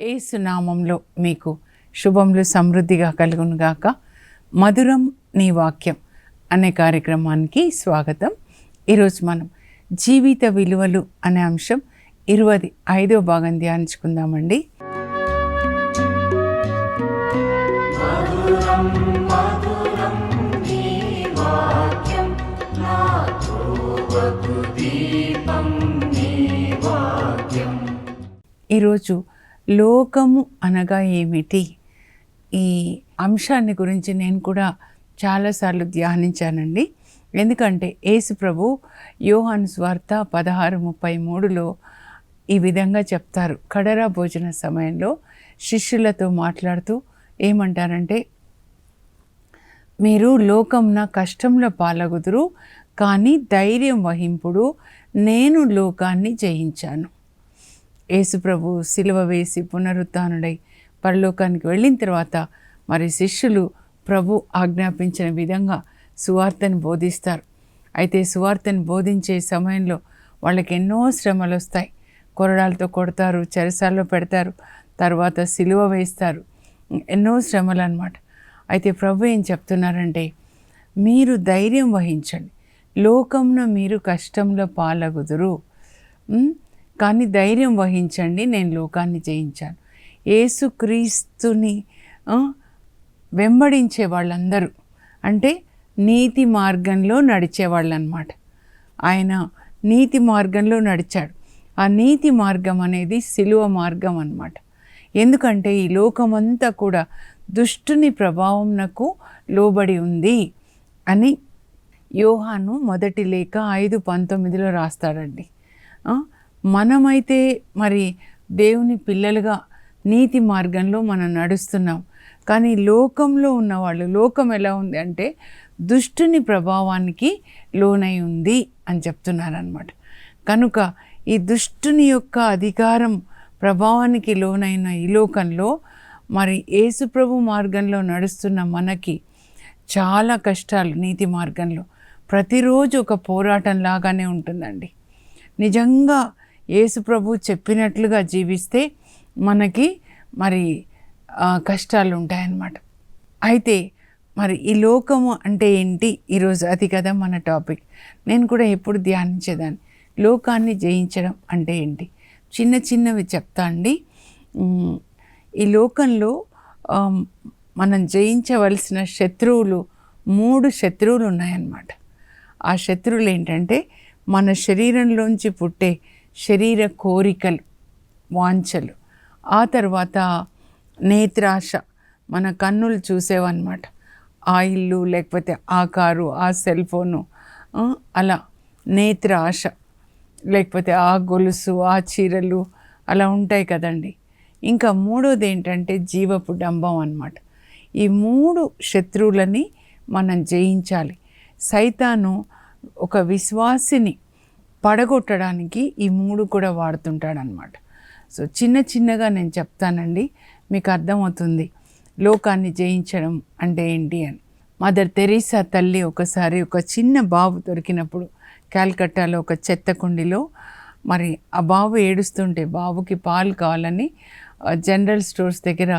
ఏసునామంలో మీకు శుభములు సమృద్ధిగా కలుగునుగాక మధురం నీ వాక్యం అనే కార్యక్రమానికి స్వాగతం. ఈరోజు మనం జీవిత విలువలు అనే అంశం ఇరవై ఐదో భాగం ధ్యానించుకుందామండి. ఈరోజు లోకము అనగా ఏమిటి? ఈ అంశాన్ని గురించి నేను కూడా చాలాసార్లు ధ్యానించానండి. ఎందుకంటే యేసు ప్రభు యోహాను స్వార్త పదహారు ముప్పై మూడులో ఈ విధంగా చెప్తారు. కడరా భోజన సమయంలో శిష్యులతో మాట్లాడుతూ ఏమంటారంటే మీరు లోకంన కష్టంలో పాలగుదురు కానీ ధైర్యం వహింపుడు నేను లోకాన్ని జయించాను. యేసుప్రభు సిలువ వేసి పునరుత్నుడై పరలోకానికి వెళ్ళిన తర్వాత మరి శిష్యులు ప్రభు ఆజ్ఞాపించిన విధంగా సువార్తను బోధిస్తారు. అయితే సువార్తను బోధించే సమయంలో వాళ్ళకి ఎన్నో శ్రమలు వస్తాయి. కొరడాలతో కొడతారు చెరసాల్లో పెడతారు తర్వాత సిలువ వేస్తారు. ఎన్నో శ్రమలు అన్నమాట. అయితే ప్రభు ఏం చెప్తున్నారంటే మీరు ధైర్యం వహించండి. లోకంలో మీరు కష్టంలో పాలగుదురు. కానీ ధైర్యం వహించండి నేను లోకాన్ని జయించాను. ఏసుక్రీస్తుని వెంబడించే వాళ్ళందరూ. అంటే నీతి మార్గంలో నడిచేవాళ్ళు అనమాట ఆయన నీతి మార్గంలో నడిచాడు. ఆ నీతి మార్గం అనేది సిలువ మార్గం అన్నమాట. ఎందుకంటే ఈ లోకమంతా కూడా దుష్టుని ప్రభావంనకు లోబడి ఉంది అని యోహాను మొదటి లేఖ ఐదు పంతొమ్మిదిలో రాస్తాడండి. మనమైతే మరి దేవుని పిల్లలుగా నీతి మార్గంలో మనం నడుస్తున్నాం. కానీ లోకంలో ఉన్నవాళ్ళు లోకం ఎలా ఉంది అంటే దుష్టుని ప్రభావానికి లోనై ఉంది అని చెప్తున్నారనమాట కనుక ఈ దుష్టుని యొక్క అధికారం ప్రభావానికి లోనైన ఈ లోకంలో మరి యేసుప్రభు మార్గంలో నడుస్తున్న మనకి చాలా కష్టాలు నీతి మార్గంలో. ప్రతిరోజు ఒక పోరాటం లాగానే ఉంటుందండి. నిజంగా యేసుప్రభు చెప్పినట్లుగా జీవిస్తే మనకి మరి కష్టాలు ఉంటాయన్నమాట అయితే మరి ఈ లోకము అంటే ఏంటి? ఈరోజు అది కదా మన టాపిక్. నేను కూడా ఎప్పుడు ధ్యానించేదాన్ని. లోకాన్ని జయించడం అంటే ఏంటి? చిన్న చిన్నవి చెప్తా అండి. ఈ లోకంలో మనం జయించవలసిన శత్రువులు మూడు శత్రువులు ఉన్నాయన్నమాట ఆ శత్రువులు ఏంటంటే మన శరీరంలోంచి పుట్టే శరీర కోరికలు వాంఛలు. ఆ తర్వాత నేత్రాశ. మన కన్నులు చూసేవన్నమాట. ఆ ఇల్లు లేకపోతే ఆ కారు ఆ సెల్ ఫోను అలా నేత్రాశ. లేకపోతే ఆ గొలుసు ఆ చీరలు అలా ఉంటాయి కదండి. ఇంకా మూడోది ఏంటంటే జీవపు డంబం అన్నమాట. ఈ మూడు శత్రువులని మనం జయించాలి. సైతాను ఒక విశ్వాసిని పడగొట్టడానికి ఈ మూడు కూడా వాడుతుంటాడనమాట సో చిన్న చిన్నగా నేను చెప్తానండి మీకు అర్థమవుతుంది. లోకాన్ని జయించడం అంటే ఏంటి అని. మదర్ తెరీసా తల్లి ఒకసారి ఒక చిన్న బాబు దొరికినప్పుడు క్యాల్కట్టాలో ఒక చెత్త కుండిలో మరి ఆ బాబు ఏడుస్తుంటే బాబుకి పాలు కావాలని జనరల్ స్టోర్స్ దగ్గర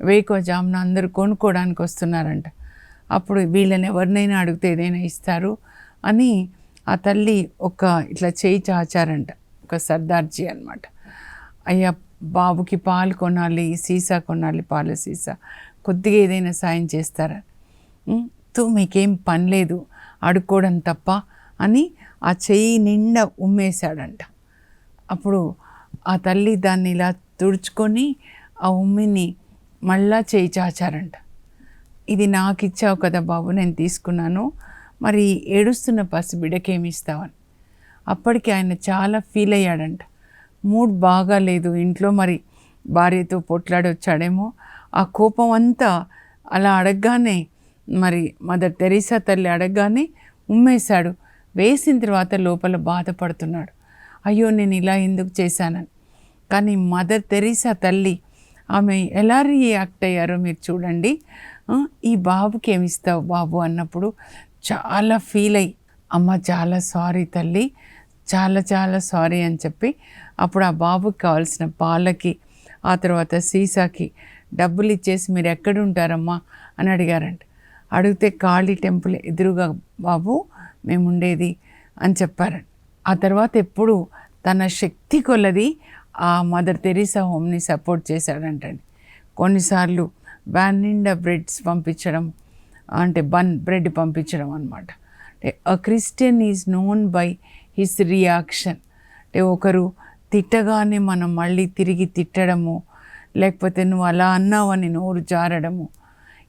వేకో జామున అందరూ కొనుక్కోవడానికి వస్తున్నారంట. అప్పుడు వీళ్ళని ఎవరినైనా అడిగితే ఏదైనా ఇస్తారు అని ఆ తల్లి ఒక ఇట్లా చేయి చాచారంట ఒక సర్దార్జీ అనమాట అయ్యా బాబుకి పాలు కొనాలి సీసా కొనాలి పాల సీసా. కొద్దిగా ఏదైనా సాయం చేస్తారా? తూ మీకేం పని లేదు అడుక్కోవడం తప్ప అని ఆ చెయ్యి నిండా ఉమ్మేశాడంట. అప్పుడు ఆ తల్లి దాన్ని ఇలా తుడుచుకొని ఆ ఉమ్మిని మళ్ళా చేయి చాచారంట. ఇది నాకు ఇచ్చావు కదా బాబు నేను తీసుకున్నాను మరి ఏడుస్తున్న పసిబిడ్డకేమి ఇస్తావని అప్పటికి ఆయన చాలా ఫీల్ అయ్యాడంట. మూడ్ బాగా లేదు ఇంట్లో మరి భార్యతో పొట్లాడి వచ్చాడేమో. ఆ కోపం అంతా అలా అడగగానే మరి మదర్ తెరీసా తల్లి అడగగానే ఉమ్మేశాడు. వేసిన తర్వాత లోపల బాధపడుతున్నాడు. అయ్యో నేను ఇలా ఎందుకు చేశానని. కానీ మదర్ తెరీసా తల్లి ఆమె ఎలా రియాక్ట్ అయ్యారో మీరు చూడండి. ఈ బాబుకి ఏమిస్తావు బాబు అన్నప్పుడు చాలా ఫీల్ అయ్యి అమ్మ చాలా సారీ తల్లి చాలా చాలా సారీ అని చెప్పి అప్పుడు ఆ బాబుకి కావాల్సిన పాలకి ఆ తర్వాత సీసాకి డబ్బులు ఇచ్చేసి మీరు ఎక్కడ ఉంటారమ్మా? అని అడిగారంట. అడిగితే కాళీ టెంపుల్ ఎదురుగా బాబు మేము ఉండేది అని చెప్పారంట. ఆ తర్వాత ఎప్పుడు తన శక్తి కొలది ఆ మదర్ తెరీసా హోమ్ని సపోర్ట్ చేశాడంటండి. కొన్నిసార్లు వ్యాన్ నిండా బ్రెడ్స్ పంపించడం అంటే బన్ బ్రెడ్ పంపించడం అనమాట అంటే a Christian is known by his reaction అంటే ఒకరు తిట్టగానే మనం మళ్ళీ తిరిగి తిట్టడము లేకపోతే నువ్వు అలా అన్నావని నోరు జారడము.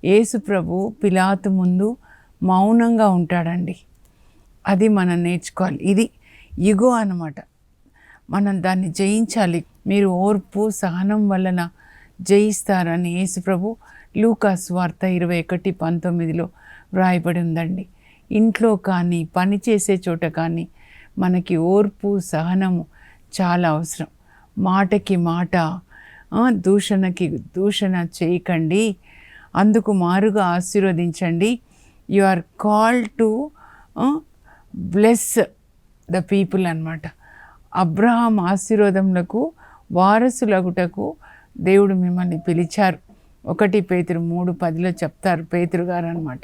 యేసు ప్రభు పిలాతు ముందు మౌనంగా ఉంటాడండి. అది మనం నేర్చుకోవాలి. ఇది ఇగో అన్నమాట. మనం దాన్ని జయించాలి. మీరు ఓర్పు సహనం వలన జయిస్తారని యేసు ప్రభు లూకాస్ వార్త ఇరవై ఒకటి పంతొమ్మిదిలో వ్రాయబడి ఉందండి. ఇంట్లో కానీ పని చేసే చోట కానీ మనకి ఓర్పు సహనము చాలా అవసరం. మాటకి మాట దూషణకి దూషణ చేయకండి. అందుకు మారుగా ఆశీర్వదించండి. You are call to bless the people అన్నమాట. అబ్రహాం ఆశీర్వాదములకు వారసులగుటకు దేవుడు మిమ్మల్ని పిలిచారు. ఒకటి పేతురు మూడు పదిలో చెప్తారు పేతురు గారు అనమాట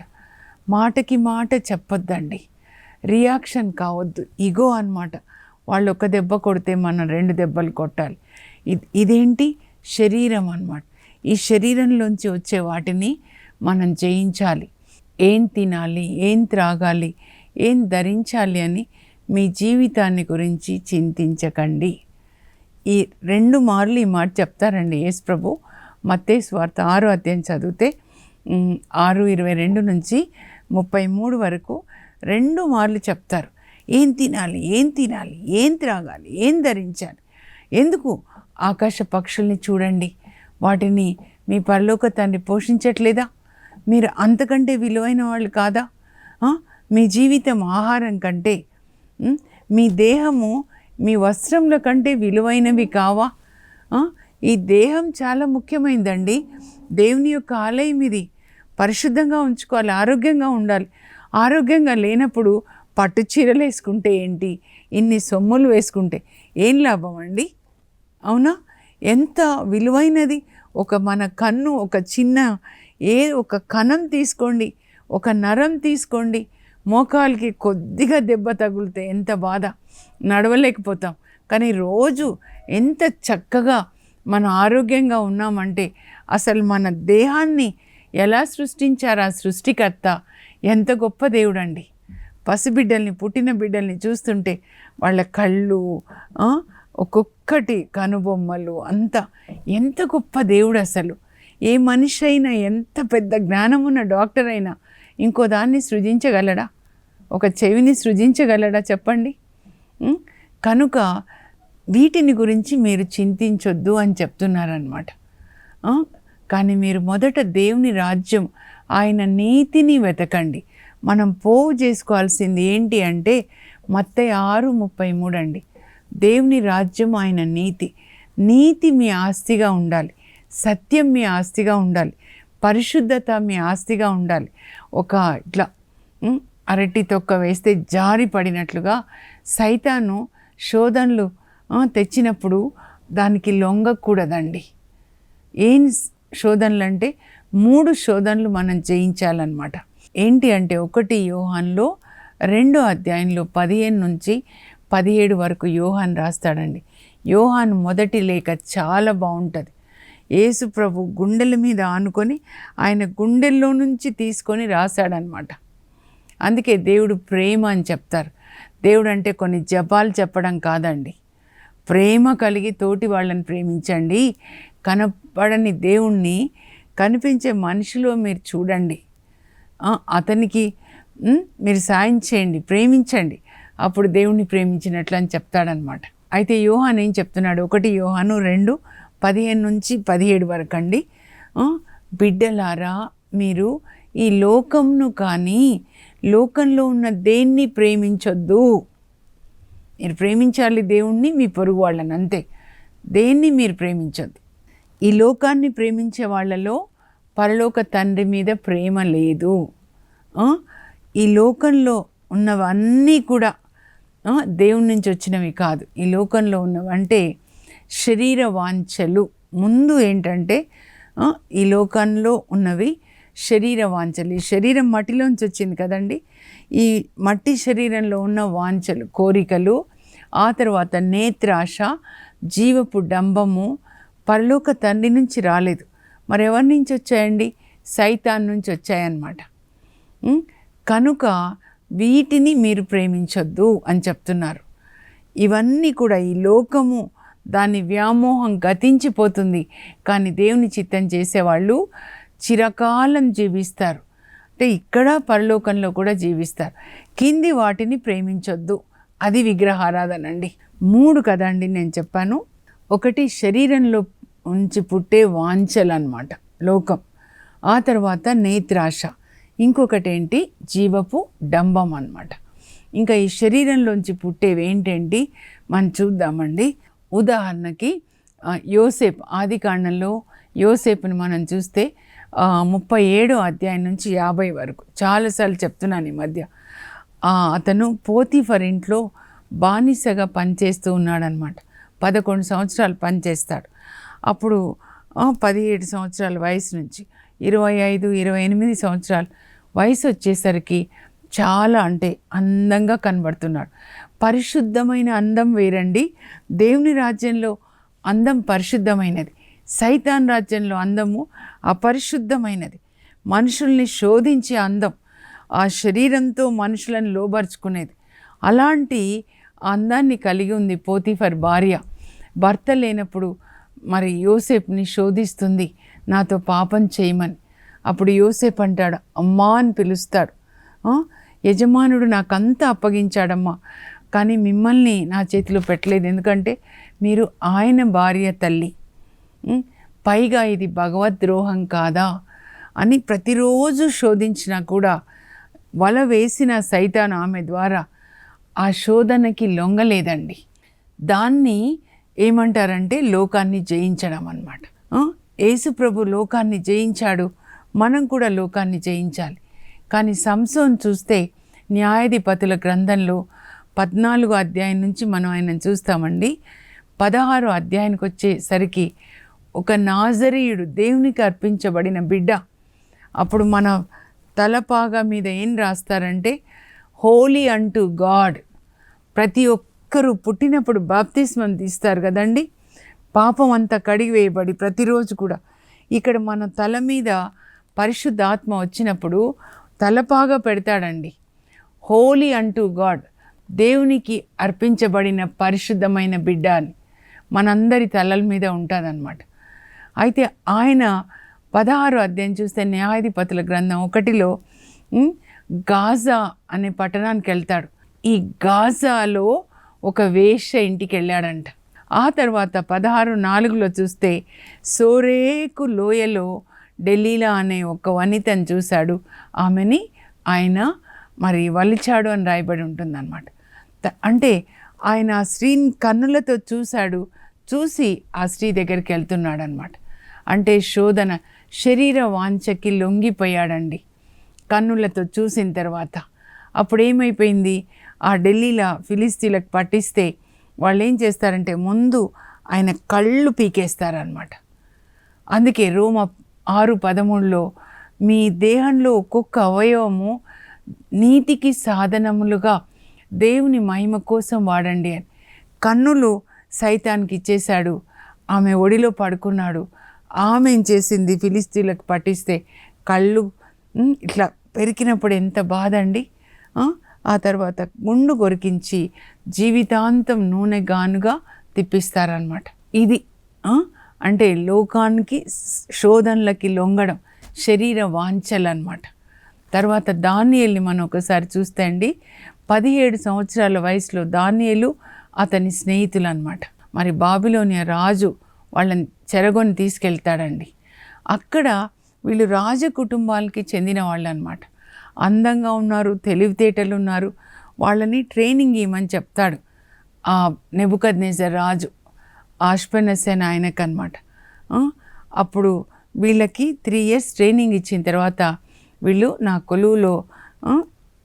మాటకి మాట చెప్పొద్దండి. రియాక్షన్ కావద్దు. ఇగో అన్నమాట. వాళ్ళు ఒక దెబ్బ కొడితే మనం రెండు దెబ్బలు కొట్టాలి. ఇది ఇదేంటి? శరీరం అన్నమాట. ఈ శరీరంలోంచి వచ్చే వాటిని మనం జయించాలి. ఏం తినాలి? ఏం త్రాగాలి? ఏం ధరించాలి అని మీ జీవితాన్ని గురించి చింతించకండి. ఈ రెండు మార్లు ఈ మాట చెప్తారండి యేసు ప్రభు మత్తే స్వార్థ ఆరు అధ్యాయం చదివితే ఆరు ఇరవై రెండు నుంచి ముప్పై మూడు వరకు రెండు మార్లు చెప్తారు. ఏం తినాలి? ఏం తినాలి? ఏం త్రాగాలి? ఏం ధరించాలి? ఎందుకు ఆకాశ పక్షుల్ని చూడండి? వాటిని మీ పరలోక తండ్రి పోషించట్లేదా? మీరు అంతకంటే విలువైన వాళ్ళు కాదా? మీ జీవితం ఆహారం కంటే మీ దేహము మీ వస్త్రముల కంటే విలువైనవి కావా? ఈ దేహం చాలా ముఖ్యమైందండి. దేవుని యొక్క ఆలయం ఇది. పరిశుద్ధంగా ఉంచుకోవాలి ఆరోగ్యంగా ఉండాలి. ఆరోగ్యంగా లేనప్పుడు పట్టు చీరలు వేసుకుంటే ఏంటి? ఇన్ని సొమ్ములు వేసుకుంటే ఏం లాభం అండి? అవునా? ఎంత విలువైనది. ఒక మన కన్ను ఒక చిన్న ఏ ఒక కణం తీసుకోండి ఒక నరం తీసుకోండి. మోకాలకి కొద్దిగా దెబ్బ తగిలితే ఎంత బాధ. నడవలేకపోతాం. కానీ రోజు ఎంత చక్కగా మనం ఆరోగ్యంగా ఉన్నామంటే అసలు మన దేహాన్ని ఎలా సృష్టించారు ఆ సృష్టికర్త? ఎంత గొప్ప దేవుడండి. పసిబిడ్డల్ని పుట్టిన బిడ్డల్ని చూస్తుంటే వాళ్ళ కళ్ళు ఒక్కొక్కటి కనుబొమ్మలు అంతా ఎంత గొప్ప దేవుడు అసలు. ఏ మనిషి అయినా ఎంత పెద్ద జ్ఞానం ఉన్న డాక్టర్ అయినా ఇంకో దాన్ని సృజించగలడా? ఒక చెవిని సృజించగలడా చెప్పండి? కనుక వీటిని గురించి మీరు చింతించొద్దు అని చెప్తున్నారనమాట కానీ మీరు మొదట దేవుని రాజ్యం ఆయన నీతిని వెతకండి. మనం పోవు చేసుకోవాల్సింది ఏంటి అంటే మత్తయి ఆరు ముప్పై మూడు అండి. దేవుని రాజ్యం ఆయన నీతి. నీతి మీ ఆస్తిగా ఉండాలి. సత్యం మీ ఆస్తిగా ఉండాలి. పరిశుద్ధత మీ ఆస్తిగా ఉండాలి. ఒక ఇట్లా అరటి తొక్క వేస్తే జారి పడినట్లుగా సైతాను శోధనలు తెచ్చినప్పుడు దానికి లొంగకూడదండి. ఏం శోధనలు అంటే మూడు శోధనలు మనం జయించాలన్నమాట. ఏంటి అంటే ఒకటి యోహాన్లో రెండో అధ్యాయంలో పదిహేను నుంచి పదిహేడు వరకు యోహాన్ రాస్తాడండి. యోహాన్ మొదటి లేఖ చాలా బాగుంటుంది. యేసు ప్రభు గుండెల మీద ఆనుకొని ఆయన గుండెల్లో నుంచి తీసుకొని రాశాడనమాట అందుకే దేవుడు ప్రేమ అని చెప్తారు. దేవుడు అంటే కొన్ని జపాలు చెప్పడం కాదండి. ప్రేమ కలిగి తోటి వాళ్ళని ప్రేమించండి. కనపడని దేవుణ్ణి కనిపించే మనిషిలో మీరు చూడండి. అతనికి మీరు సాయం చేయండి ప్రేమించండి. అప్పుడు దేవుణ్ణి ప్రేమించినట్లు అని చెప్తాడనమాట. అయితే యోహాన్ ఏం చెప్తున్నాడు? ఒకటి యోహాను రెండు పదిహేను నుంచి పదిహేడు వరకు అండి. బిడ్డలారా మీరు ఈ లోకంను కానీ లోకంలో ఉన్న దేన్ని ప్రేమించొద్దు. మీరు ప్రేమించాలి దేవుణ్ణి మీ పొరుగు వాళ్ళని అంతే. దేన్ని మీరు ప్రేమించద్దు. ఈ లోకాన్ని ప్రేమించే వాళ్ళలో పరలోక తండ్రి మీద ప్రేమ లేదు. ఈ లోకంలో ఉన్నవన్నీ కూడా దేవుడి దేవుని నుంచి వచ్చినవి కాదు. ఈ లోకంలో ఉన్నవంటే శరీర వాంఛలు. ముందు ఏంటంటే ఈ లోకంలో ఉన్నవి శరీర వాంఛలు. ఈ శరీరం మట్టిలోంచి వచ్చింది కదండి. ఈ మట్టి శరీరంలో ఉన్న వాంఛలు కోరికలు ఆ తర్వాత నేత్రాశ జీవపు డంబము పరలోక తండ్రి నుంచి రాలేదు. మరి ఎవరి నుంచి వచ్చాయండి? సైతాన్ నుంచి వచ్చాయన్నమాట. కనుక వీటిని మీరు ప్రేమించొద్దు అని చెప్తున్నారు. ఇవన్నీ కూడా ఈ లోకము దాని వ్యామోహం గతించిపోతుంది. కానీ దేవుని చిత్తం చేసేవాళ్ళు చిరకాలం జీవిస్తారు. అంటే ఇక్కడ పరలోకంలో కూడా జీవిస్తారు. కింది వాటిని ప్రేమించొద్దు. అది విగ్రహారాధన అండి. మూడు కదండి నేను చెప్పాను. ఒకటి శరీరంలో ఉంచి పుట్టే వాంఛలు అనమాట లోకం. ఆ తర్వాత నేత్రాశ. ఇంకొకటి ఏంటి? జీవపు డంబం అనమాట ఇంకా ఈ శరీరంలోంచి పుట్టేవి ఏంటంటే మనం చూద్దామండి. ఉదాహరణకి యోసేప్ ఆది కాండంలో యోసేపుని మనం చూస్తే ముప్పై ఏడో అధ్యాయం నుంచి యాభై వరకు. చాలాసార్లు చెప్తున్నాను ఈ మధ్య. అతను పోతిఫర్ ఇంట్లో బానిసగా పనిచేస్తూ ఉన్నాడనమాట. పదకొండు సంవత్సరాలు పనిచేస్తాడు. అప్పుడు పదిహేడు సంవత్సరాల వయసు నుంచి ఇరవై ఐదు ఇరవై ఎనిమిది సంవత్సరాలు వయసు వచ్చేసరికి చాలా అంటే అందంగా కనబడుతున్నాడు. పరిశుద్ధమైన అందం వేరండి. దేవుని రాజ్యంలో అందం పరిశుద్ధమైనది. సైతాన్ రాజ్యంలో అందము అపరిశుద్ధమైనది. మనుషుల్ని శోధించే అందం ఆ శరీరంతో మనుషులను లోబరుచుకునేది. అలాంటి అందాన్ని కలిగి ఉంది పోతిఫర్ భార్య. భర్త లేనప్పుడు మరి యోసేప్ని శోధిస్తుంది నాతో పాపం చేయమని. అప్పుడు యోసేప్ అంటాడు అమ్మా అని పిలుస్తాడు. యజమానుడు నాకంతా అప్పగించాడమ్మా కానీ మిమ్మల్ని నా చేతిలో పెట్టలేదు. ఎందుకంటే మీరు ఆయన భార్య తల్లి. పైగా ఇది భగవద్రోహం కాదా అని ప్రతిరోజు శోధించినా కూడా వల వేసిన సైతాన్ ఆమె ద్వారా ఆ శోధనకి లొంగలేదండి. దాన్ని ఏమంటారంటే లోకాన్ని జయించడం అనమాట ఏసుప్రభు లోకాన్ని జయించాడు. మనం కూడా లోకాన్ని జయించాలి. కానీ సంసోన్ చూస్తే న్యాయాధిపతుల గ్రంథంలో పద్నాలుగు అధ్యాయం నుంచి మనం ఆయన చూస్తామండి. పదహారు అధ్యాయానికి వచ్చేసరికి ఒక నాజరీయుడు దేవునికి అర్పించబడిన బిడ్డ. అప్పుడు మన తలపాగా మీద ఏం రాస్తారంటే హోలీ అంటూ గాడ్. ప్రతి ఒక్కరూ పుట్టినప్పుడు బాప్తిస్మం తీస్తారు కదండి. పాపం అంతా కడిగివేయబడి ప్రతిరోజు కూడా. ఇక్కడ మన తల మీద పరిశుద్ధాత్మ వచ్చినప్పుడు తలపాగా పెడతాడండి. హోలీ అంటూ గాడ్. దేవునికి అర్పించబడిన పరిశుద్ధమైన బిడ్డ అని. మనందరి తలల మీద ఉంటుందన్నమాట. అయితే ఆయన పదహారు అధ్యాయం చూస్తే న్యాయాధిపతుల గ్రంథం ఒకటిలో గాజా అనే పట్టణానికి వెళ్తాడు. ఈ గాజాలో ఒక వేష ఇంటికి వెళ్ళాడంట. ఆ తర్వాత పదహారు నాలుగులో చూస్తే సోరేకు లోయలో ఢిల్లీలో అనే ఒక వనితను చూశాడు. ఆమెని ఆయన మరి వలిచాడు అని రాయబడి ఉంటుందన్నమాట. అంటే ఆయన ఆ స్త్రీని కన్నులతో చూశాడు. చూసి ఆ స్త్రీ దగ్గరికి వెళ్తున్నాడు అనమాట అంటే శోధన శరీర వాంఛకి లొంగిపోయాడండి. కన్నులతో చూసిన తర్వాత అప్పుడు ఏమైపోయింది ఆ ఢిల్లీలో ఫిలిస్తీన్లకు పట్టిస్తే వాళ్ళు ఏం చేస్తారంటే ముందు ఆయన కళ్ళు పీకేస్తారనమాట అందుకే రోమ ఆరు పదమూడులో మీ దేహంలో ఒక్కొక్క అవయవము నీతికి సాధనములుగా దేవుని మహిమ కోసం వాడండి అని. కన్నులు సైతానికి ఇచ్చేశాడు. ఆమె ఒడిలో పడుకున్నాడు. ఆమె ఏం చేసింది? ఫిలిస్తీన్లకు పట్టిస్తే కళ్ళు ఇట్లా పెరికినప్పుడు ఎంత బాధ అండి? ఆ? తర్వాత గుండు కొరికించి జీవితాంతం నూనె గానుగా తిప్పిస్తారనమాట ఇది అంటే లోకానికి శోధనలకి లొంగడం శరీర వాంఛలు అనమాట తర్వాత దానియల్ని మనం ఒకసారి చూస్తే అండి పదిహేడు సంవత్సరాల వయసులో దానియలు అతని స్నేహితులు అనమాట మరి బాబిలోని రాజు వాళ్ళని చెరగొని తీసుకెళ్తాడండి. అక్కడ వీళ్ళు రాజ కుటుంబాలకి చెందిన వాళ్ళు అనమాట అందంగా ఉన్నారు తెలివితేటలు ఉన్నారు వాళ్ళని ట్రైనింగ్ ఇవ్వమని చెప్తాడు ఆ నెబుకద్నేజర్ రాజు ఆష్పనసేన ఆయనకు అనమాట అప్పుడు వీళ్ళకి త్రీ ఇయర్స్ ట్రైనింగ్ ఇచ్చిన తర్వాత వీళ్ళు నా కొలువులో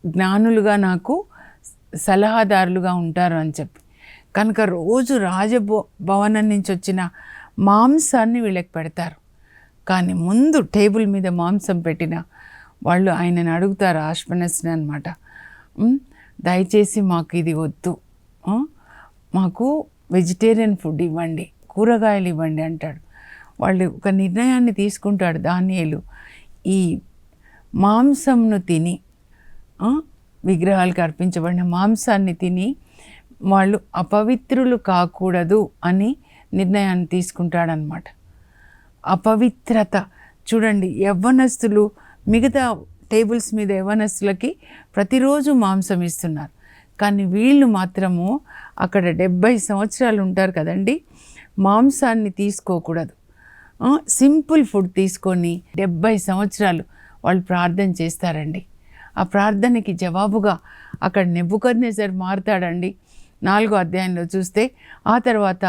జ్ఞానులుగా నాకు సలహాదారులుగా ఉంటారు అని చెప్పి. కనుక రోజు రాజభవనం భవనం నుంచి వచ్చిన మాంసాన్ని వీళ్ళకి పెడతారు. కానీ ముందు టేబుల్ మీద మాంసం పెట్టిన వాళ్ళు ఆయనను అడుగుతారు ఆశ్వనస్ని అనమాట దయచేసి మాకు ఇది వద్దు. మాకు వెజిటేరియన్ ఫుడ్ ఇవ్వండి కూరగాయలు ఇవ్వండి అంటాడు. వాళ్ళు ఒక నిర్ణయాన్ని తీసుకుంటాడు ధాన్యాలు ఈ మాంసంను తిని విగ్రహాలకు అర్పించబడిన మాంసాన్ని తిని వాళ్ళు అపవిత్రులు కాకూడదు అని నిర్ణయాన్ని తీసుకుంటాడనమాట అపవిత్రత. చూడండి యవ్వనస్తులు మిగతా టేబుల్స్ మీద యవ్వనస్తులకి ప్రతిరోజు మాంసం ఇస్తున్నారు. కానీ వీళ్ళు మాత్రము అక్కడ డెబ్బై సంవత్సరాలు ఉంటారు కదండి మాంసాన్ని తీసుకోకూడదు. సింపుల్ ఫుడ్ తీసుకొని డెబ్బై సంవత్సరాలు వాళ్ళు ప్రార్థన చేస్తారండి. ఆ ప్రార్థనకి జవాబుగా అక్కడ నెబ్బుకద్నేసర్ మారుతాడండి. నాలుగో అధ్యాయంలో చూస్తే ఆ తర్వాత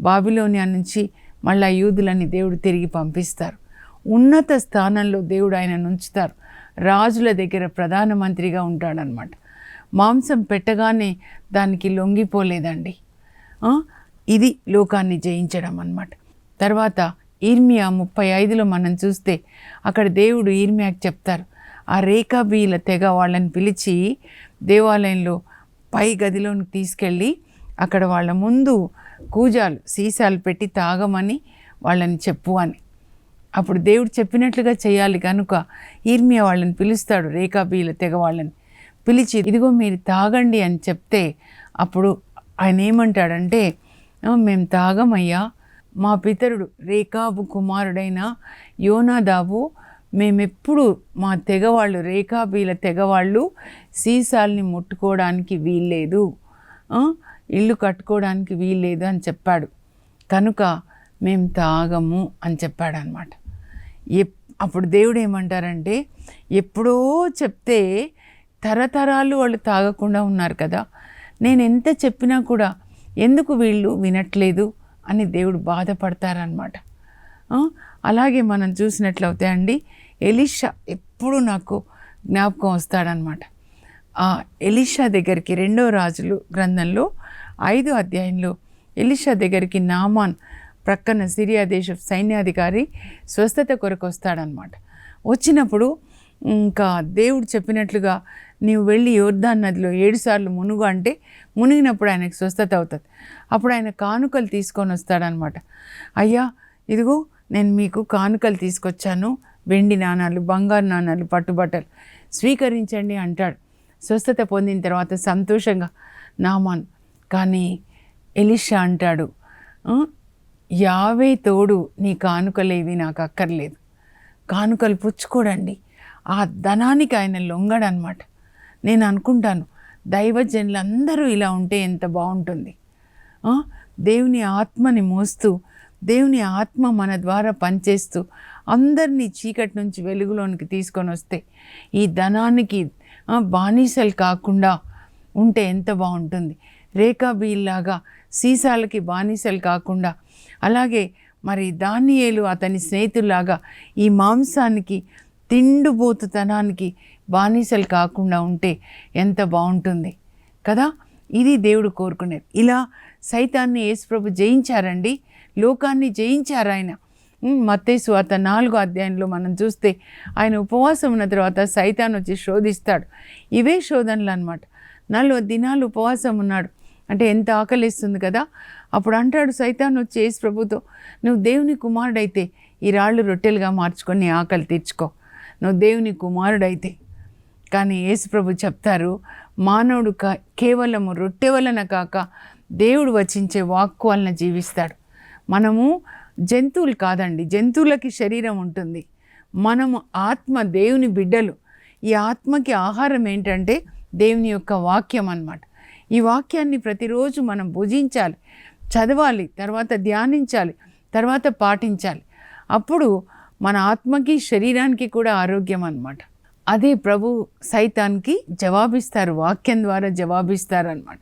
బాబిలోనియా నుంచి మళ్ళా యూదులని దేవుడు తిరిగి పంపిస్తారు. ఉన్నత స్థానంలో దేవుడు ఆయన ఉంచుతారు రాజుల దగ్గర ప్రధానమంత్రిగా ఉంటాడనమాట మాంసం పెట్టగానే దానికి లొంగిపోలేదండి. ఇది లోకాన్ని జయించడం అన్నమాట. తర్వాత ఈర్మియా ముప్పై ఐదులో మనం చూస్తే అక్కడ దేవుడు ఈర్మియాకి చెప్తారు. ఆ రేఖాబీల తెగ వాళ్ళని పిలిచి దేవాలయంలో పై గదిలోకి తీసుకెళ్ళి అక్కడ వాళ్ళ ముందు కూజాలు సీసాలు పెట్టి తాగమని వాళ్ళని చెప్పు అని. అప్పుడు దేవుడు చెప్పినట్లుగా చేయాలి కనుక ఈర్మియా వాళ్ళని పిలుస్తాడు రేఖాబీల తెగ వాళ్ళని. పిలిచి ఇదిగో మీరు తాగండి అని చెప్తే అప్పుడు ఆయన ఏమంటాడంటే మేము తాగమయ్యా. మా పితరుడు రేఖాబు కుమారుడైన యోనాదాబు మేమెప్పుడు మా తెగవాళ్ళు రేఖాబీల తెగవాళ్ళు సీసాల్ని ముట్టుకోవడానికి వీల్లేదు. ఇల్లు కట్టుకోవడానికి వీల్లేదు అని చెప్పాడు. కనుక మేము తాగము అని చెప్పాడు అనమాట ఎప్ అప్పుడు దేవుడు ఏమంటారంటే ఎప్పుడో చెప్తే తరతరాలు వాళ్ళు తాగకుండా ఉన్నారు కదా. నేను ఎంత చెప్పినా కూడా ఎందుకు వీళ్ళు వినట్లేదు అని దేవుడు బాధపడతారనమాట అలాగే మనం చూసినట్లయితే అండి ఎలిషా ఎప్పుడు నాకు జ్ఞాపకం వస్తాడనమాట ఎలిషా దగ్గరికి రెండో రాజులు గ్రంథంలో ఐదు అధ్యాయంలో ఎలిషా దగ్గరికి నామాన్ ప్రక్కన సిరియా దేశ సైన్యాధికారి స్వస్థత కొరకు వస్తాడనమాట వచ్చినప్పుడు ఇంకా దేవుడు చెప్పినట్లుగా నీవు వెళ్ళి యోర్ధాన్ నదిలో ఏడుసార్లు మునుగు అంటే మునిగినప్పుడు ఆయనకు స్వస్థత అవుతుంది. అప్పుడు ఆయన కానుకలు తీసుకొని వస్తాడనమాట అయ్యా ఇదిగో నేను మీకు కానుకలు తీసుకొచ్చాను. వెండి నాణాలు బంగారు నాణాలు పట్టుబట్టలు స్వీకరించండి అంటాడు. స్వస్థత పొందిన తర్వాత సంతోషంగా నామాన్ కానీ ఎలిషా అంటాడు యావే తోడు నీ కానుకలేవి నాకు అక్కర్లేదు. కానుకలు పుచ్చుకోడండి. ఆ ధనానికి ఆయన లొంగడనమాట. నేను అనుకుంటాను దైవజనులందరూ ఇలా ఉంటే ఎంత బాగుంటుంది. దేవుని ఆత్మని మోస్తూ దేవుని ఆత్మ మన ద్వారా పనిచేస్తూ అందరినీ చీకటి నుంచి వెలుగులోనికి తీసుకొని వస్తే ఈ ధనానికి బానిసలు కాకుండా ఉంటే ఎంత బాగుంటుంది. రేఖాబీల్లాగా సీసాలకి బానిసలు కాకుండా అలాగే మరి దానియేలు అతని స్నేహితుల్లాగా ఈ మాంసానికి తిండుబోతుతనానికి బానిసలు కాకుండా ఉంటే ఎంత బాగుంటుంది కదా? ఇది దేవుడు కోరుకునేది. ఇలా సైతాన్ని యేసుప్రభు జయించారండి. లోకాన్ని జయించారు ఆయన. మత్తేసు అత నాలుగో అధ్యాయంలో మనం చూస్తే ఆయన ఉపవాసం ఉన్న తర్వాత సైతాన్ వచ్చి శోధిస్తాడు. ఇవే శోధనలు అనమాట నలభై దినాలు ఉపవాసం ఉన్నాడు. అంటే ఎంత ఆకలిస్తుంది కదా? అప్పుడు అంటాడు సైతాన్ వచ్చి యేసు ప్రభుతో నువ్వు దేవుని కుమారుడైతే ఈ రాళ్ళు రొట్టెలుగా మార్చుకొని నీ ఆకలి తీర్చుకో. నువ్వు దేవుని కుమారుడైతే. కానీ యేసుప్రభు చెప్తారు మానవుడు కా కేవలము రొట్టె వలన కాక దేవుడు వచించే వాక్కు వలన జీవిస్తాడు. మనము జంతువులు కాదండి జంతువులకి శరీరం ఉంటుంది. మనము ఆత్మ దేవుని బిడ్డలు. ఈ ఆత్మకి ఆహారం ఏంటంటే దేవుని యొక్క వాక్యం అన్నమాట. ఈ వాక్యాన్ని ప్రతిరోజు మనం భుజించాలి చదవాలి తర్వాత ధ్యానించాలి తర్వాత పాటించాలి. అప్పుడు మన ఆత్మకి శరీరానికి కూడా ఆరోగ్యం అన్నమాట. అదే ప్రభు సైతాన్కి జవాబిస్తారు వాక్యం ద్వారా జవాబిస్తారు అనమాట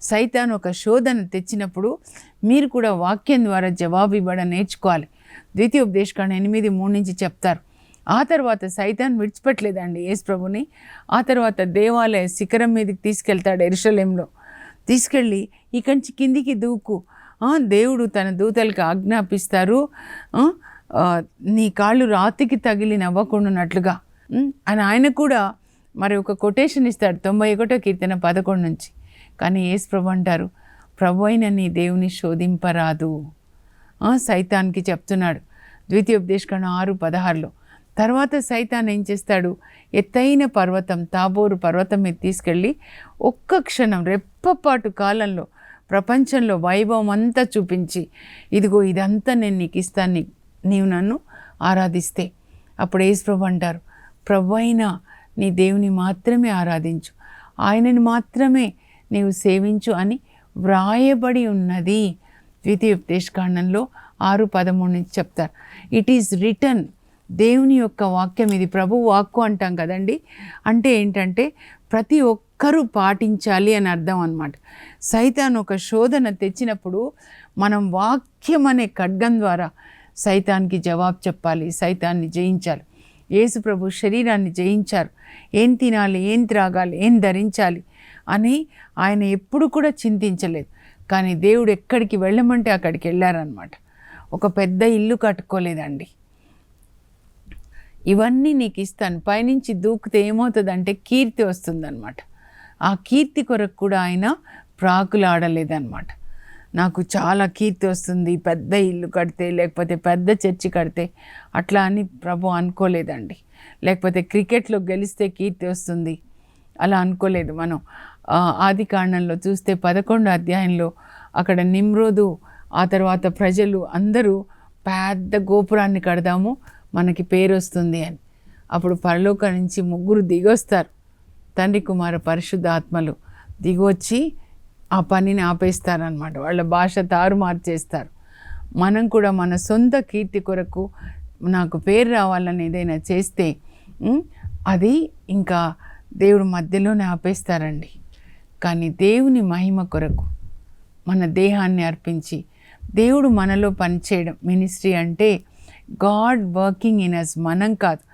సైతాన్ ఒక శోధన తెచ్చినప్పుడు మీరు కూడా వాక్యం ద్వారా జవాబు ఇవ్వడం నేర్చుకోవాలి. ద్వితీయోపదేశకాండ ఎనిమిది మూడు నుంచి చెప్తారు. ఆ తర్వాత సైతాన్ విడిచిపెట్టలేదండి యేసు ప్రభుని. ఆ తర్వాత దేవాలయ శిఖరం మీదకి తీసుకెళ్తాడు ఎరుషలేంలో. తీసుకెళ్ళి ఇక్కడి నుంచి కిందికి దూకు. దేవుడు తన దూతలకు ఆజ్ఞాపిస్తారు. నీ కాళ్ళు రాతికి తగిలి నవ్వకుండానట్లుగా. అని ఆయన కూడా మరి ఒక కొటేషన్ ఇస్తాడు తొంభై ఒకటో కీర్తన పదకొండు నుంచి. కానీ యేసు ప్రభు అంటారు ప్రభు అయిన నీ దేవుని శోధింపరాదు. సైతాన్కి చెప్తున్నాడు. ద్వితీయోపదేశకరణ ఆరు పదహారులో తర్వాత సైతాన్ ఏం చేస్తాడు? ఎత్తైన పర్వతం తాబోరు పర్వతం మీద తీసుకెళ్ళి ఒక్క క్షణం రెప్పపాటు కాలంలో ప్రపంచంలో వైభవం అంతా చూపించి ఇదిగో ఇదంతా నేను నీకు ఇస్తాను నీవు నన్ను ఆరాధిస్తే. అప్పుడు యేసు ప్రభు అంటారు ప్రభు నీ దేవుని మాత్రమే ఆరాధించు. ఆయనని మాత్రమే నీవు సేవించు అని వ్రాయబడి ఉన్నది. ద్వితీయోపదేశకాండంలో ఆరు పదమూడు నుంచి చెప్తారు. ఇట్ ఈస్ రిటర్న్ దేవుని యొక్క వాక్యం ఇది ప్రభు వాక్కు అంటాం కదండి. అంటే ఏంటంటే ప్రతి ఒక్కరూ పాటించాలి అని అర్థం అనమాట సైతాన్ ఒక శోధన తెచ్చినప్పుడు మనం వాక్యం అనే ఖడ్గం ద్వారా సైతానికి జవాబు చెప్పాలి సైతాన్ని జయించాలి. యేసు ప్రభు శరీరాన్ని జయించారు. ఏం తినాలి ఏం త్రాగాలి ఏం ధరించాలి అని ఆయన ఎప్పుడు కూడా చింతించలేదు. కానీ దేవుడు ఎక్కడికి వెళ్ళమంటే అక్కడికి వెళ్ళారనమాట ఒక పెద్ద ఇల్లు కట్టుకోలేదండి. ఇవన్నీ నీకు ఇస్తాను పైనుంచి దూకితే ఏమవుతుందంటే కీర్తి వస్తుందన్నమాట. ఆ కీర్తి కొరకు కూడా ఆయన ప్రాకులాడలేదన్నమాట. నాకు చాలా కీర్తి వస్తుంది. పెద్ద ఇల్లు కడితే లేకపోతే పెద్ద చర్చి కడితే అట్లా అని ప్రభు అనుకోలేదండి. లేకపోతే క్రికెట్లో గెలిస్తే కీర్తి వస్తుంది. అలా అనుకోలేదు మనం. ఆది కాండంలో చూస్తే పదకొండు అధ్యాయంలో అక్కడ నిమ్రోదు ఆ తర్వాత ప్రజలు అందరూ పెద్ద గోపురాన్ని కడదాము మనకి పేరు వస్తుంది అని. అప్పుడు పరలోక నుంచి ముగ్గురు దిగొస్తారు. తండ్రి కుమార పరిశుద్ధ ఆత్మలు దిగొచ్చి ఆ పనిని ఆపేస్తారనమాట వాళ్ళ భాష తారుమారు చేస్తారు మనం కూడా మన సొంత కీర్తి కొరకు నాకు పేరు రావాలని ఏదైనా చేస్తే అది ఇంకా దేవుడు మధ్యలోనే ఆపేస్తారండి. కానీ దేవుని మహిమ కొరకు మన దేహాన్ని అర్పించి దేవుడు మనలో పనిచేయడం మినిస్ట్రీ అంటే గాడ్ వర్కింగ్ ఇన్ అస్ మనం కాదు.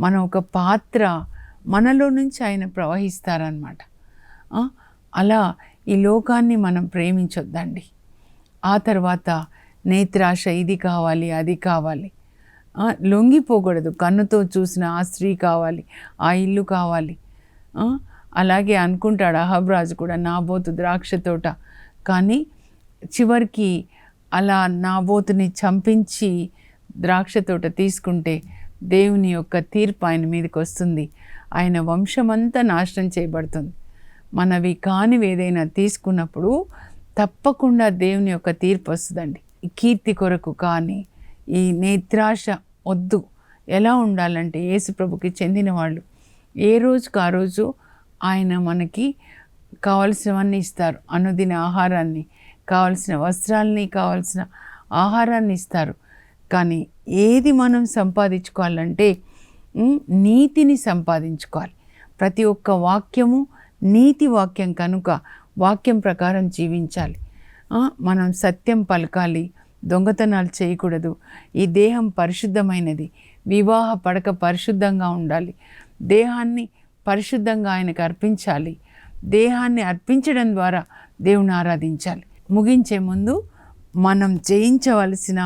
మనం ఒక పాత్ర మనలో నుంచి ఆయన ప్రవహిస్తారనమాట అలా ఈ లోకాన్ని మనం ప్రేమించొద్దండి. ఆ తర్వాత నేత్రాశ ఇది కావాలి అది కావాలి. లొంగిపోకూడదు. కన్నుతో చూసిన ఆ స్త్రీ కావాలి ఆ ఇల్లు కావాలి. అలాగే అనుకుంటాడు అహబ్రాజు కూడా నాబోతు ద్రాక్ష తోట. కానీ చివరికి అలా నాబోతుని చంపించి ద్రాక్ష తోట తీసుకుంటే దేవుని యొక్క తీర్పు ఆయన మీదకి వస్తుంది. ఆయన వంశమంతా నాశనం చేయబడుతుంది. మనవి కానివి ఏదైనా తీసుకున్నప్పుడు తప్పకుండా దేవుని యొక్క తీర్పు వస్తుందండి. ఈ కీర్తి కొరకు కానీ ఈ నేత్రాశ వద్దు. ఎలా ఉండాలంటే యేసు ప్రభుకి చెందిన వాళ్ళు. ఏ రోజుకు ఆ రోజు ఆయన మనకి కావలసినవన్నీ ఇస్తారు. అనుదిన ఆహారాన్ని కావలసిన వస్త్రాలని కావలసిన ఆహారాన్ని ఇస్తారు. కానీ ఏది మనం సంపాదించుకోవాలంటే నీతిని సంపాదించుకోవాలి. ప్రతి ఒక్క వాక్యము నీతి వాక్యం కనుక వాక్యం ప్రకారం జీవించాలి. మనం సత్యం పలకాలి దొంగతనాలు చేయకూడదు ఈ దేహం పరిశుద్ధమైనది వివాహ పడక పరిశుద్ధంగా ఉండాలి దేహాన్ని పరిశుద్ధంగా ఆయనకు అర్పించాలి దేహాన్ని అర్పించడం ద్వారా దేవుని ఆరాధించాలి. ముగించే ముందు మనం జయించవలసిన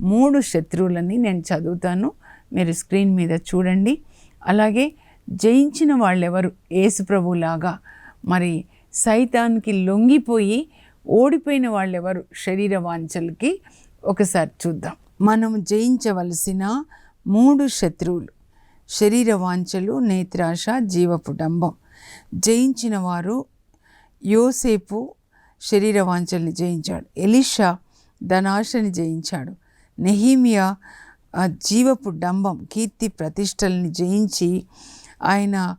మూడు శత్రువులని నేను చదువుతాను. మీరు స్క్రీన్ మీద చూడండి. అలాగే జయించిన వాళ్ళెవరు? ఏసుప్రభులాగా మరి సైతానికి లొంగిపోయి ఓడిపోయిన వాళ్ళెవరు? శరీర వాంఛలకి ఒకసారి చూద్దాం. మనం జయించవలసిన మూడు శత్రువులు. శరీర వాంఛలు నేత్రాశ జీవపుటంబం. జయించిన వారు యోసేపు శరీర వాంఛల్ని జయించాడు. ఎలిషా ధనాశని జయించాడు. నెహీమియా జీవపు డంబం కీర్తి ప్రతిష్టల్ని జయించి ఆయన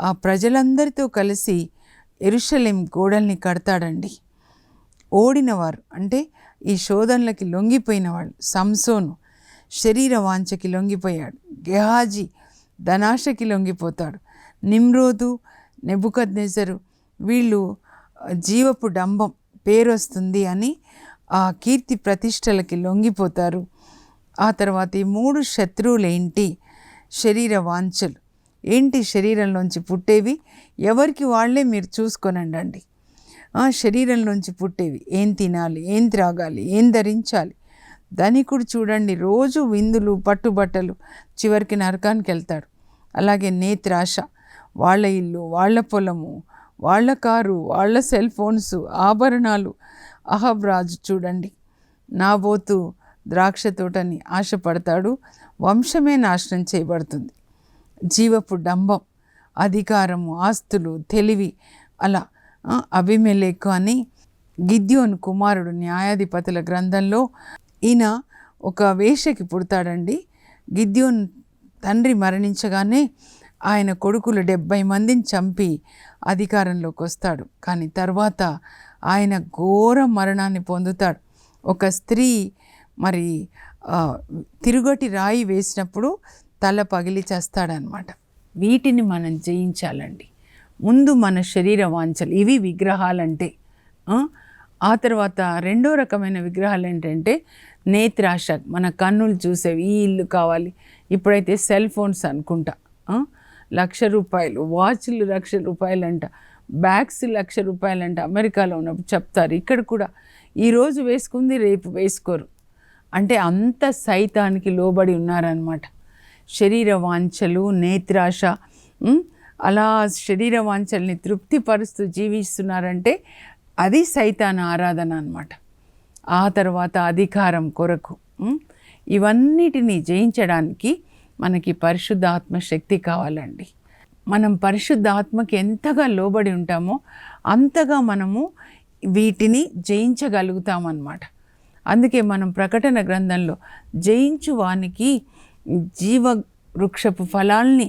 ఆ ప్రజలందరితో కలిసి ఎరుషలేం గోడల్ని కడతాడండి. ఓడినవారు అంటే ఈ శోధనలకి లొంగిపోయిన వాళ్ళు సంసోను శరీర వాంఛకి లొంగిపోయాడు గెహాజీ ధనాశకి లొంగిపోతాడు నిమ్రోదు నెబుకద్నెజరు వీళ్ళు జీవపు డంబం పేరు వస్తుంది అని ఆ కీర్తి ప్రతిష్టలకి లొంగిపోతారు. ఆ తర్వాత ఈ మూడు శత్రువులు ఏంటి శరీర వాంఛలు. ఏంటి శరీరంలోంచి పుట్టేవి? ఎవరికి వాళ్ళే మీరు చూసుకొనండి ఆ శరీరంలోంచి పుట్టేవి. ఏం తినాలి? ఏం త్రాగాలి? ఏం ధరించాలి? ధనికుడు చూడండి రోజు విందులు పట్టుబట్టలు చివరికి నరకానికి వెళ్తాడు అలాగే నేత్రాశ వాళ్ళ ఇల్లు వాళ్ళ పొలము వాళ్ళ కారు వాళ్ళ సెల్ ఫోన్స్ ఆభరణాలు అహబ్రాజు చూడండి. నాబోతు ద్రాక్ష తోటని ఆశపడతాడు వంశమే నాశనం చేయబడుతుంది. జీవపు డంబం అధికారము ఆస్తులు తెలివి అలా ఆ, అని గిద్యోన్ కుమారుడు న్యాయాధిపతుల గ్రంథంలో ఈయన ఒక వేషకి పుడతాడండి. గిద్యోన్ తండ్రి మరణించగానే ఆయన కొడుకులు డెబ్బై మందిని చంపి అధికారంలోకి వస్తాడు కానీ తర్వాత ఆయన ఘోర మరణాన్ని పొందుతాడు. ఒక స్త్రీ మరి తిరుగటి రాయి వేసినప్పుడు తల పగిలి చేస్తాడనమాట వీటిని మనం జయించాలండి. ముందు మన శరీర వాంఛలు ఇవి విగ్రహాలంటే ఆ? తర్వాత రెండో రకమైన విగ్రహాలు ఏంటంటే నేత్రాశ మన కన్నులు చూసేవి ఈ ఇల్లు కావాలి. ఇప్పుడైతే సెల్ ఫోన్స్ అనుకుంటా లక్ష రూపాయలు వాచ్లు లక్ష రూపాయలు అంట బ్యాగ్స్ లక్ష రూపాయలు అమెరికాలో ఉన్నప్పుడు చెప్తారు. ఇక్కడ కూడా ఈరోజు వేసుకుంది రేపు వేసుకోరు. అంటే అంత సైతానికి లోబడి ఉన్నారనమాట శరీర వాంఛలు నేత్రాశ అలా శరీర వాంఛల్ని తృప్తిపరుస్తూ జీవిస్తున్నారంటే అది సైతాన ఆరాధన అనమాట ఆ తర్వాత అధికారం కొరకు ఇవన్నిటినీ ఇవన్నిటిని జయించడానికి మనకి పరిశుద్ధాత్మ శక్తి కావాలండి. మనం పరిశుద్ధాత్మకి ఎంతగా లోబడి ఉంటామో అంతగా మనము వీటిని జయించగలుగుతామన్నమాట. అందుకే మనం ప్రకటన గ్రంథంలో జయించు వానికి జీవ వృక్షపు ఫలాల్ని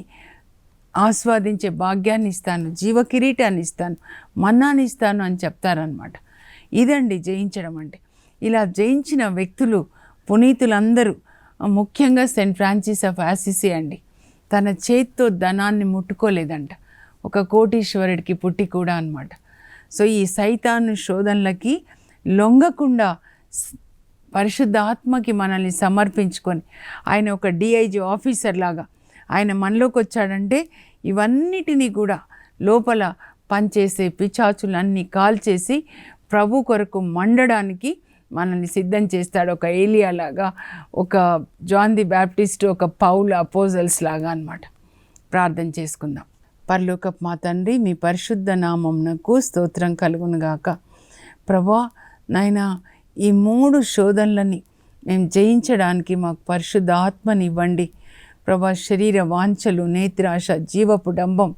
ఆస్వాదించే భాగ్యాన్ని ఇస్తాను జీవ కిరీటాన్ని ఇస్తాను మన్నాన్ని ఇస్తాను అని చెప్తారనమాట ఇదండి జయించడం అంటే. ఇలా జయించిన వ్యక్తులు పునీతులందరూ ముఖ్యంగా సెయింట్ ఫ్రాన్సిస్ ఆఫ్ ఆసిసి అండి. తన చేత్తో ధనాన్ని ముట్టుకోలేదంట. ఒక కోటీశ్వరుడికి పుట్టి కూడా అనమాట సో ఈ సైతాను శోధనలకి లొంగకుండా పరిశుద్ధాత్మకి మనల్ని సమర్పించుకొని ఆయన ఒక డిఐజీ ఆఫీసర్ లాగా ఆయన మనలోకి వచ్చాడంటే ఇవన్నిటినీ కూడా లోపల పనిచేసే పిచాచులన్నీ కాల్చేసి ప్రభు కొరకు మండడానికి మనల్ని సిద్ధం చేస్తాడు ఒక ఏలియా లాగా ఒక జాన్ ది బ్యాప్టిస్ట్ ఒక పౌల్ అపోజల్స్ లాగా అన్నమాట. ప్రార్థన చేసుకుందాం. పరలోకపు మా తండ్రి మీ పరిశుద్ధ నామంనకు స్తోత్రం కలుగునుగాక ప్రభా నాయనా ఈ మూడు శోధనలని మేము జయించడానికి మాకు పరిశుద్ధ ఇవ్వండి. ప్రభా శరీర వాంఛలు నేత్రాశ జీవపు డంబం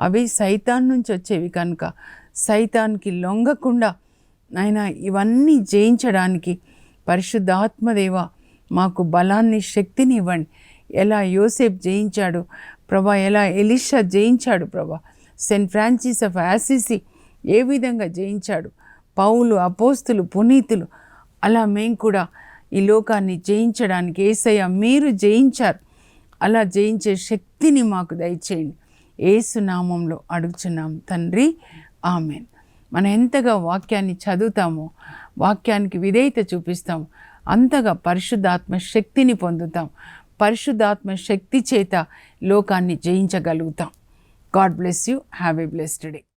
అవి సైతాన్ నుంచి వచ్చేవి కనుక సైతాన్కి లొంగకుండా నాయన ఇవన్నీ జయించడానికి పరిశుద్ధాత్మదేవ మాకు బలాన్ని శక్తిని ఇవ్వండి. ఎలా యోసేఫ్ జయించాడు ప్రభా ఎలా ఎలిషా జయించాడు ప్రభా సెయింట్ ఫ్రాన్సిస్ ఆఫ్ ఆసిసి ఏ విధంగా జయించాడు పౌలు అపోస్తులు పునీతులు అలా మేము కూడా ఈ లోకాన్ని జయించడానికి ఏసయ్య మీరు జయించారు. అలా జయించే శక్తిని మాకు దయచేయండి. ఏసు నామంలో అడుగుచున్నాం తండ్రి. ఆమెన్. మనం ఎంతగా వాక్యాన్ని చదువుతామో వాక్యానికి విధేయత చూపిస్తాం అంతగా పరిశుద్ధాత్మ శక్తిని పొందుతాం. పరిశుద్ధాత్మ శక్తి చేత లోకాన్ని జయించగలుగుతాం. God bless you. Have a blessed day.